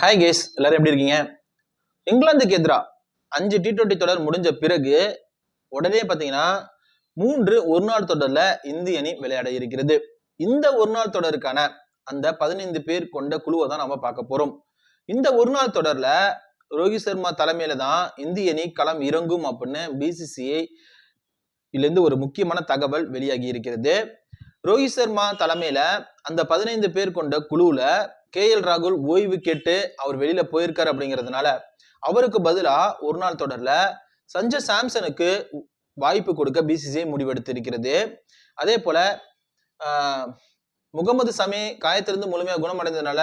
Hi guys எல்லாரும் எப்படி இருக்கீங்க? இங்கிலாந்துக்கு எதிராக அஞ்சு டி டுவெண்ட்டி தொடர் முடிஞ்ச பிறகு உடனே பார்த்தீங்கன்னா மூன்று ஒரு நாள் தொடரில் இந்திய அணி விளையாட இருக்கிறது. இந்த ஒரு நாள் தொடருக்கான அந்த பதினைந்து பேர் கொண்ட குழுவை தான் நம்ம பார்க்க போகிறோம் இந்த ஒரு நாள் தொடரில் ரோஹித் சர்மா தலைமையில தான் இந்திய அணி களம் இறங்கும் அப்படின்னு பிசிசிஐ இதுலேருந்து ஒரு முக்கியமான தகவல் வெளியாகி இருக்கிறது. ரோஹித் சர்மா தலைமையில அந்த பதினைந்து பேர் கொண்ட குழுவில் கே எல் ராகுல் ஓய்வு கேட்டு அவர் வெளியில போயிருக்காரு அப்படிங்கிறதுனால அவருக்கு பதிலா ஒரு நாள் தொடர்ல சஞ்சய் சாம்சனுக்கு வாய்ப்பு கொடுக்க பிசிசிஐ முடிவெடுத்திருக்கிறது. அதே போல முகமது சமி காயத்திலிருந்து முழுமையாக குணமடைந்ததுனால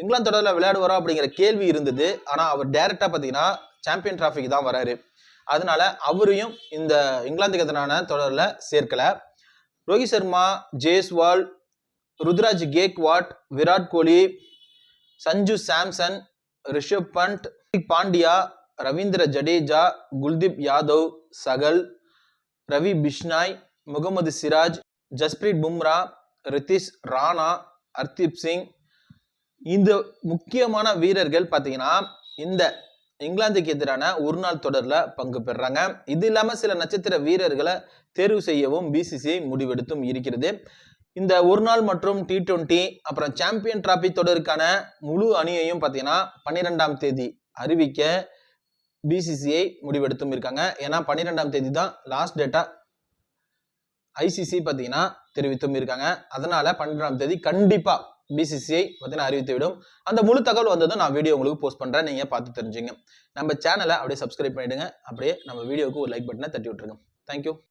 இங்கிலாந்து தொடர்ல விளையாடுவாரா அப்படிங்கிற கேள்வி இருந்தது. ஆனா அவர் டைரக்டா பாத்தீங்கன்னா சாம்பியன் டிராஃபிக்கு தான் வராரு. அதனால அவரையும் இந்த இங்கிலாந்துக்கு எதிரான தொடர்ல சேர்க்கல. ரோஹித் சர்மா ஜேஸ்வால் ருத்ராஜ் கேக்வாட் விராட் கோலி சஞ்சு சாம்சன் ரிஷப் பண்ட் பாண்டியா ரவீந்திர ஜடேஜா குல்தீப் யாதவ் சகல் ரவி பிஷ்னாய் முகமது சிராஜ் ஜஸ்பிரீத் பும்ரா ரித்திஷ் ராணா ஹர்தீப் சிங். இந்த முக்கியமான வீரர்கள் பார்த்தீங்கன்னா இந்த இங்கிலாந்துக்கு எதிரான ஒரு நாள் தொடரில் பங்கு பெறுறாங்க இது இல்லாமல் சில நட்சத்திர வீரர்களை தேர்வு செய்யவும் பிசிசிஐ முடிவெடுத்தும் இருக்கிறது. இந்த ஒரு நாள் மற்றும் டி டுவெண்ட்டி அப்புறம் சாம்பியன் டிராபி தொடருக்கான முழு அணியையும் பார்த்தீங்கன்னா பன்னிரெண்டாம் தேதி அறிவிக்க பிசிசிஐ முடிவெடுத்தும் இருக்காங்க. ஏன்னா பன்னிரெண்டாம் தேதி தான் லாஸ்ட் டேட்டா ஐசிசி பார்த்தீங்கன்னா தெரிவித்தும் இருக்காங்க. அதனால பன்னிரெண்டாம் தேதி கண்டிப்பாக பிசிசிஐ பார்த்தீங்கன்னா அறிவித்து விடும் அந்த முழு தகவல் வந்ததும் நான் வீடியோ உங்களுக்கு போஸ்ட் பண்ணுறேன் நீங்கள் பார்த்து தெரிஞ்சுங்க. நம்ம சேனலை அப்படியே சப்ஸ்கிரைப் பண்ணிவிடுங்க அப்படியே நம்ம வீடியோவுக்கு ஒரு லைக் பட்டனை தட்டி விட்டுருங்க. தேங்க்யூ